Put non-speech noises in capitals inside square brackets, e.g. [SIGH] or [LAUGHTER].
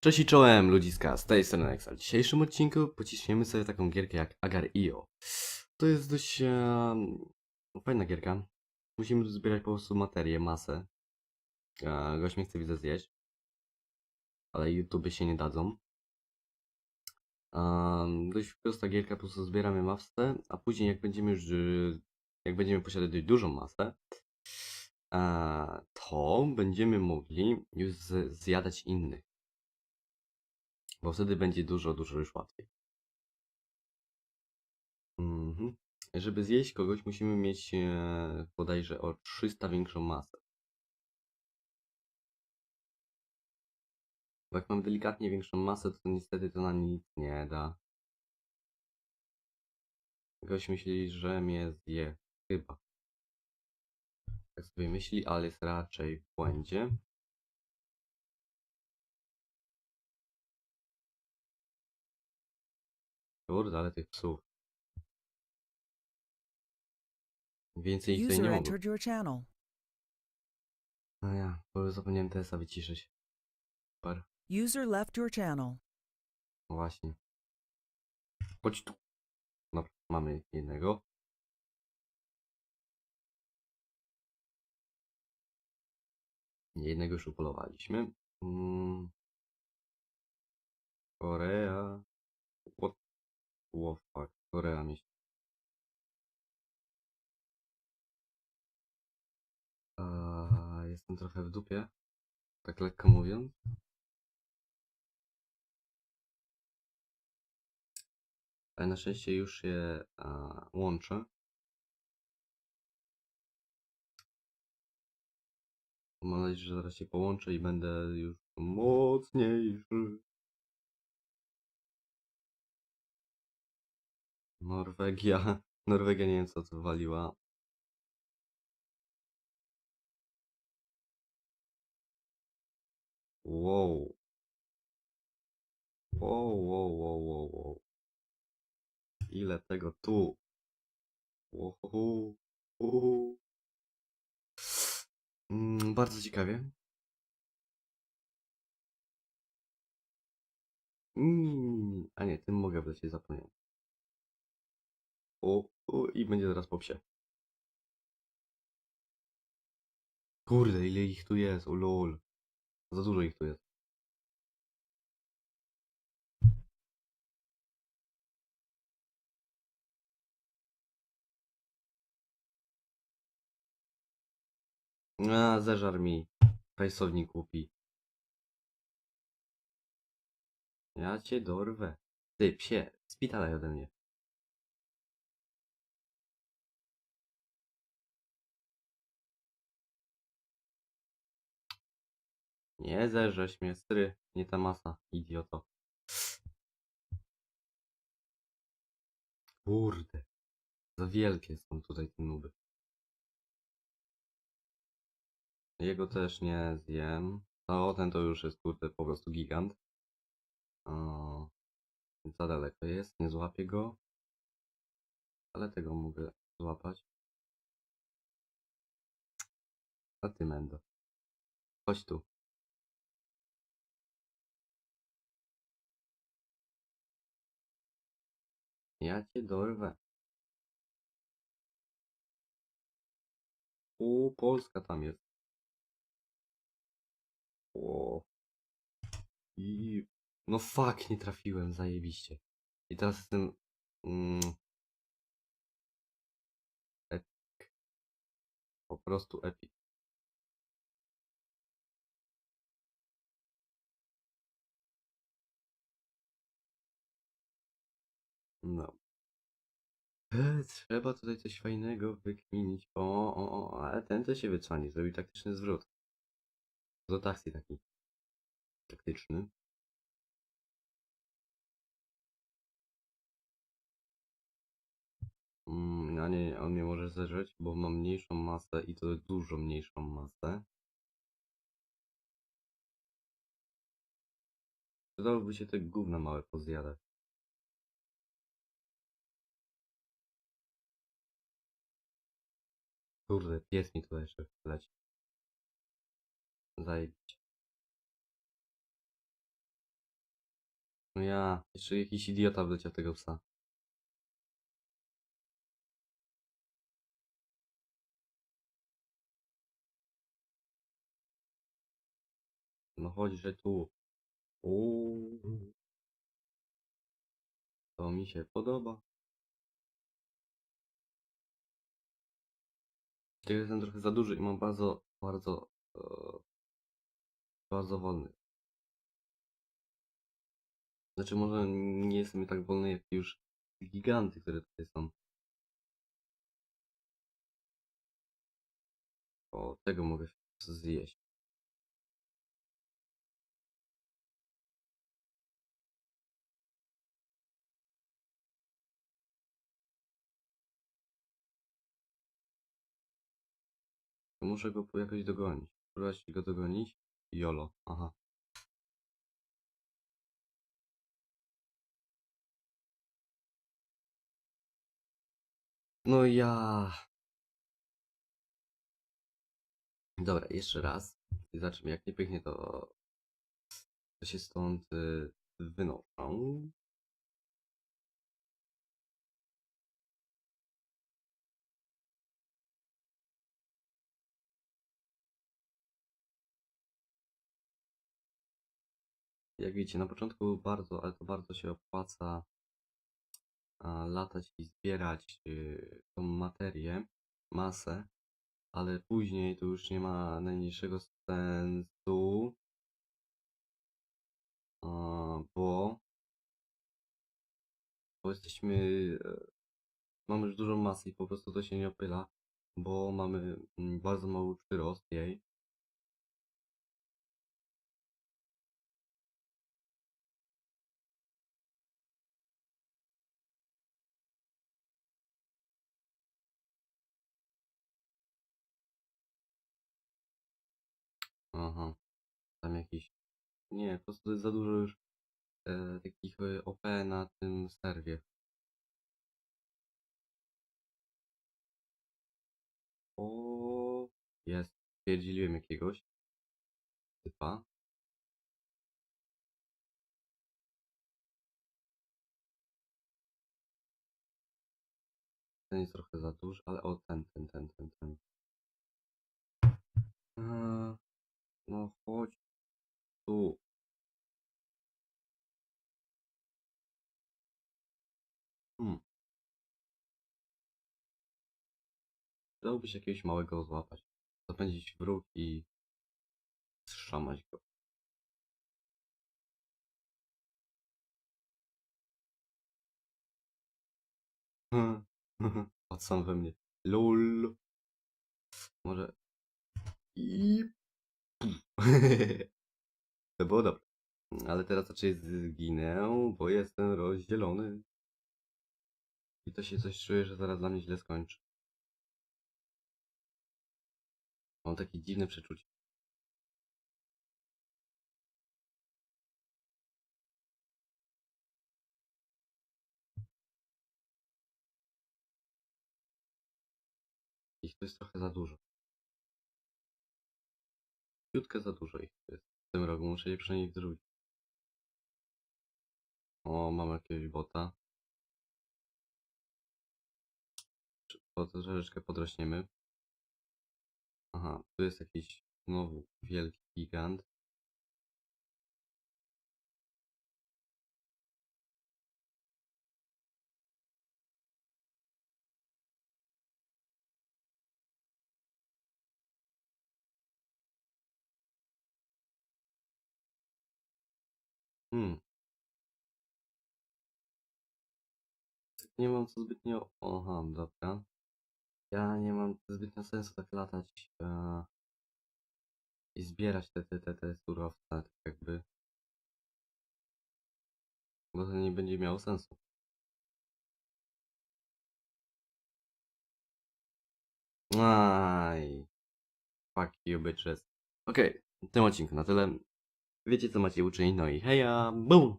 Cześć i czołem ludziska, z tej strony Excel. W dzisiejszym odcinku pociśniemy sobie taką gierkę jak Agar.io. To jest dość fajna gierka. Musimy zbierać po prostu materię, masę. E, gość mnie chce widzę zjeść. Ale YouTube się nie dadzą. Dość prosta gierka, po prostu zbieramy masę, a później jak będziemy już, y, jak będziemy posiadać dość dużą masę, e, to będziemy mogli już zjadać innych. Bo wtedy będzie dużo, dużo już łatwiej. Mhm. Żeby zjeść kogoś, musimy mieć e, bodajże o 300 większą masę. Bo jak mam delikatnie większą masę, to niestety to na nic nie da. Gość myśli, że mnie zje. Chyba. Tak sobie myśli, ale jest raczej w błędzie. Kurde, ale tych psów. Więcej ich tutaj User nie mogło. entered your channel. No ja, bo zapomniałem TS-a wyciszyć. Super. User left your channel. No właśnie. Chodź tu. Dobra, mamy jednego. Jednego już upolowaliśmy. Mm. What? What fuck? Korea mi się. A, jestem trochę w dupie. Tak lekko mówiąc. Ale na szczęście już a, łączę. Mam nadzieję, że zaraz się połączę i będę już mocniejszy. Norwegia. [LAUGHS] Norwegia nie wiem co to waliła. Wow. Wow, wow, wow, wow, wow. Ile tego tu? Wow. Wow. Mm, bardzo ciekawie. Mm, a nie, tym mogę wlecieć, zapomniałem. O, o, i będzie zaraz po psie. Kurde, ile ich tu jest, o. Za dużo ich tu jest. A, zeżar mi. Rajsownik głupi. Ja cię dorwę. Ty, psie, spitalaj ode mnie. Nie zerzesz mnie, stry. Nie ta masa, idioto. Kurde. Za wielkie są tutaj te nuby. Jego też nie zjem. No, ten to już jest kurde po prostu gigant. O, za daleko jest, nie złapię go. Ale tego mogę złapać. A ty, Mendo. Chodź tu. Ja cię dorwę. U, Polska tam jest. O. I... No fuck, nie trafiłem, zajebiście. I teraz jestem... Mm, epic. Po prostu epic. No. E, Trzeba tutaj coś fajnego wykminić. O, o, o, ale ten to się wycwani, zrobił taktyczny zwrot. Taksji taki. Taktyczny. Mm, a nie, on mnie może zeżreć, bo mam mniejszą masę i to dużo mniejszą masę. Przydałoby się te gówna małe pozjadać. Kurde, pies mi tutaj jeszcze leci. Zajebiście. No ja, jeszcze jakiś idiota wleciał tego psa. No chodź, że tu. Uuu. To mi się podoba. Tylko jestem trochę za duży i mam bardzo, bardzo, e, bardzo wolny. Znaczy może nie jestem tak wolny jak już giganty, które tutaj są. O, tego mogę zjeść. Muszę go jakoś dogonić. Próbować go dogonić. Jolo. Aha. No ja. Dobra, jeszcze raz. Zobaczymy, jak nie pyknie, to, to się stąd y, wynoszą. Jak widzicie, na początku bardzo, ale to bardzo się opłaca latać i zbierać y, tą materię, masę, ale później to już nie ma najmniejszego sensu, bo, bo jesteśmy, e, mamy już dużą masę i po prostu to się nie opyla, bo mamy mm, bardzo mały przyrost jej. Aha, tam jakiś, nie, po prostu jest za dużo już e, takich e, OP na tym serwie. O, jest. Stwierdziliłem jakiegoś typa. Ten jest trochę za duży, ale o ten, ten, ten, ten, ten. No chodź tu. Hmm. Się jakiegoś małego złapać. Zapędzić w róg i zszamać go. [LAUGHS] Od sam we mnie. LOL. Może. [LAUGHS] To było dobre. Ale teraz raczej zginę, bo jestem rozdzielony. I to się coś czuję, że zaraz dla mnie źle skończy. Mam takie dziwne przeczucie. Ich tu jest trochę za dużo. Ciutkę za dużo ich jest. W tym rogu muszę je przynajmniej wdruć. O, mam jakiegoś bota. To troszeczkę podrośniemy. Aha, tu jest jakiś znowu wielki gigant. Hmm. Nie mam co zbytnio. Aha, dobra. Ja nie mam zbytnio sensu tak latać e, i zbierać te, te, te, te surowce, tak jakby. Bo to nie będzie miało sensu. Aj. Fuck you bitches. Okej, w tym odcinku na tyle. Wiecie co macie uczynić, no i heja, boom!